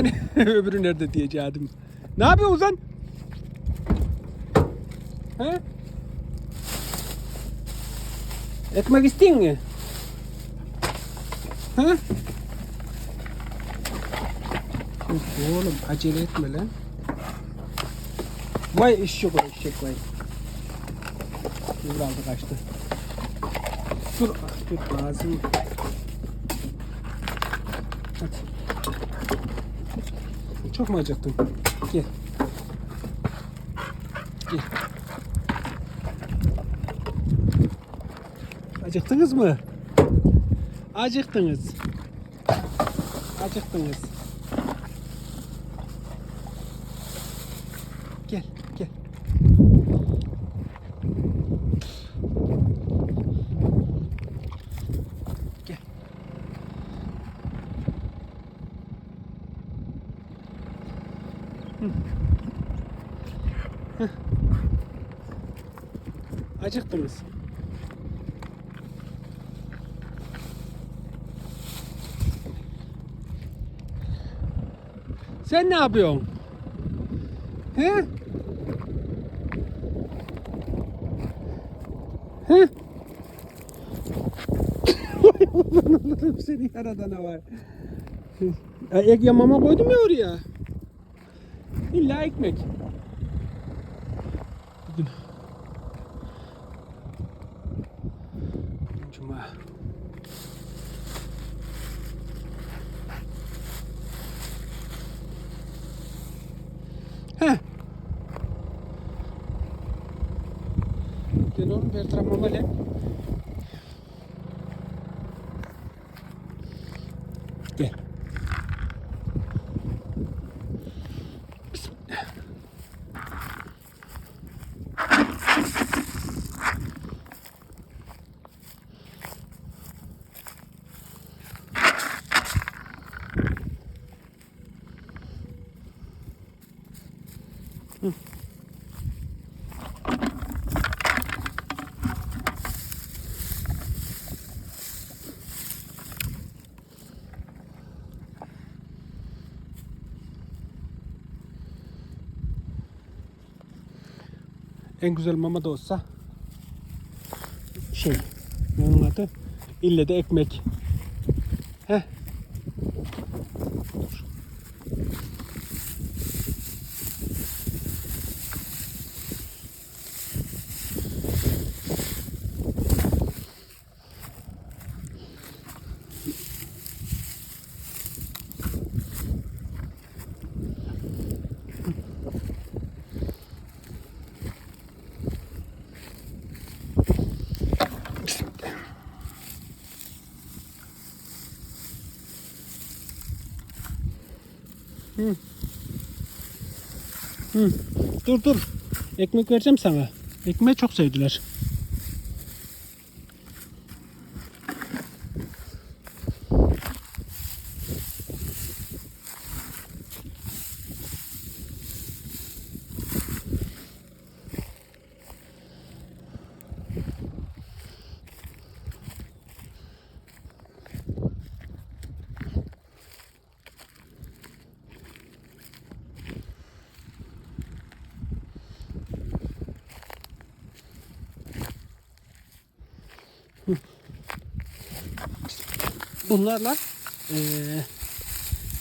Hani öbürü nerede diyecektim. Ne yapıyor Ozan? He? Ekmek istiyor mu? He? Oğlum acele etme lan. Vay eşek o eşek vay. Dur aldı kaçtı. Dur, dur lazım. Hadi. Çok mu acıktın? Gel. Gel. Acıktınız mı? Acıktınız. Acıktınız. Gel. Hı. Heh. Acıktınız. Sen ne yapıyorsun? He? He? Allah'ım seni yaradana var. Ek yamama koydum ya oraya. İlla ekmek. Bugün. Cuma. Heh. Gel oğlum Bertrand Mamale. Gel. Bismillah. En güzel mama da olsa şey onun adı ille de ekmek. Heh. Hı. Dur dur. Ekmek vereceğim sana. Ekmeği çok sevdiler. Bunlarla eee,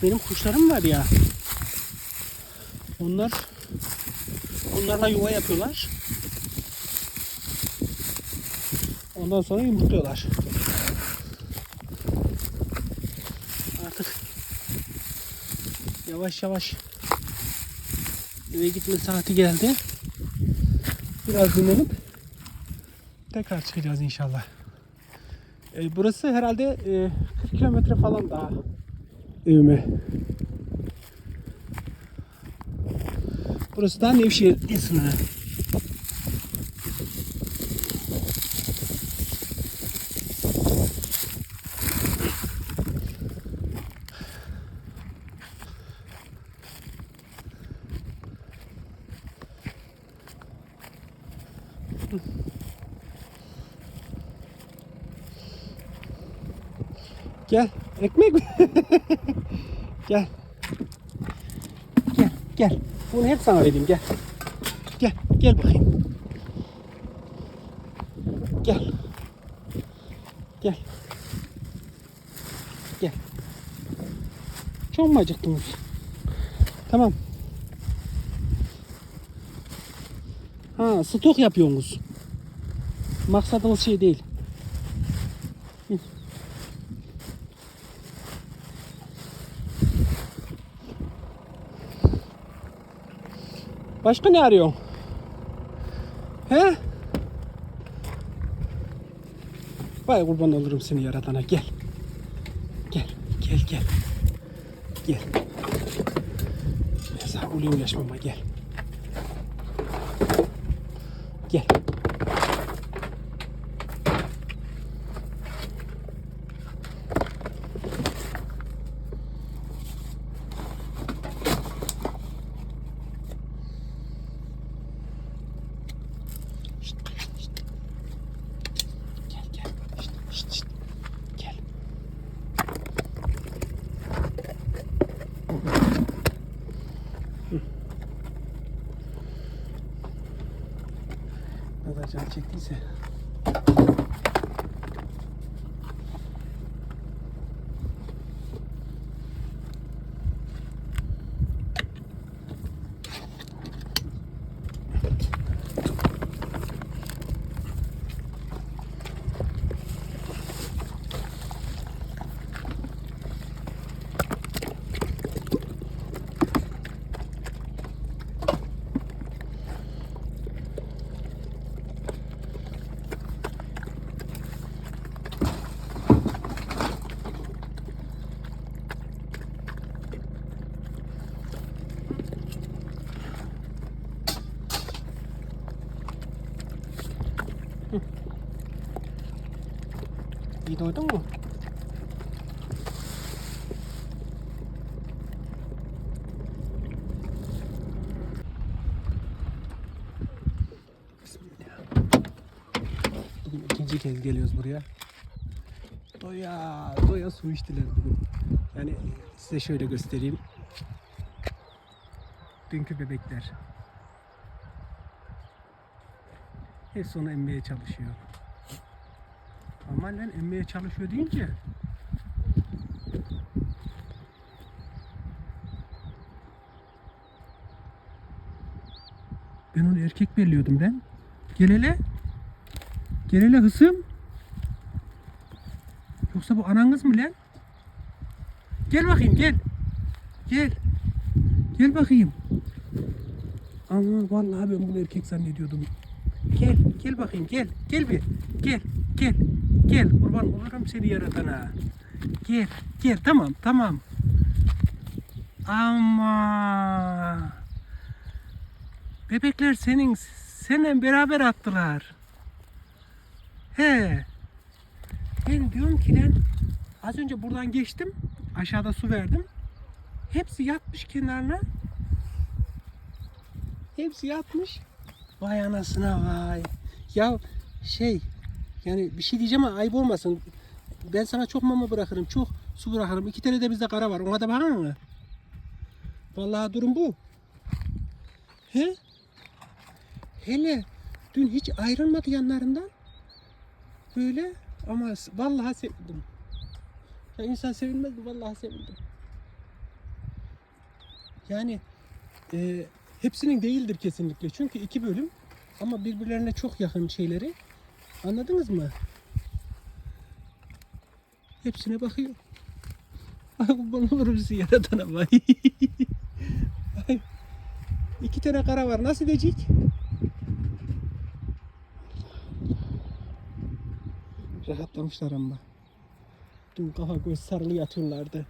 benim kuşlarım var ya. Onlar bunlarla yuva yapıyorlar. Ondan sonra yumurtluyorlar. Artık yavaş yavaş eve gitme saati geldi. Biraz dinlenip tekrar çıkacağız inşallah. E, burası herhalde e, 40 kilometre falan daha evime. Burası da Nevşehir sınırı. Gel. Ekmek mi? Gel. Gel. Bunu hep sana vereyim gel. Gel. Gel bakayım. Gel. Gel. Gel. Çok mu acıktınız? Tamam. Ha stok yapıyorsunuz. Maksadınız şey değil. Hı. Başka ne arıyorsun? He? Vay kurban olurum seni yaratana gel. Gel, gel, gel. Gel. Ben sana uluyum yaşmama gel. Gel. Şşt, şşt. Gel gel. Şşt, şşt, şşt. Gel. Hı. Can çektiyse. İyi doydun mu? Bugün ikinci kez geliyoruz buraya. Doya, doya su içtiler bugün. Yani size şöyle göstereyim. Dünkü bebekler. Hepsi onu emmeye çalışıyor. Normalden emmeye çalışıyor deyince ben onu erkek belliyordum ben. Gel hele. Gel hele hısım. Yoksa bu ananız mı lan? Gel bakayım gel. Gel. Gel bakayım. Ama vallahi ben bunu erkek zannediyordum. Gel, bakayım gel. Gel bir. Gel, gel. Gel kurban olurum seni yaratana. Gel, gel tamam tamam. Ama bebekler senin seninle beraber attılar. He. Ben diyorum ki lan az önce buradan geçtim. Aşağıda su verdim. Hepsi yatmış kenarına. Hepsi yatmış. Vay anasına vay. Ya şey yani bir şey diyeceğim ama ayıp olmasın. Ben sana çok mama bırakırım. Çok su bırakırım. İki tane de bizde kara var. Ona da bakar mı? Vallahi durum bu. He? Hele dün hiç ayrılmadı yanlarından. Böyle ama vallahi sevindim. Ya insan sevinmez mi? Vallahi sevindim. Yani e, hepsinin değildir kesinlikle. Çünkü iki bölüm ama birbirlerine çok yakın şeyleri. Anladınız mı? Hepsine bakıyor. Ay kurban olurum sizi yaratana vay. Ay. İki tane kara var. Nasıl edecek? Rahatlamışlar ama. Dün kafa göz sarılı yatıyorlardı.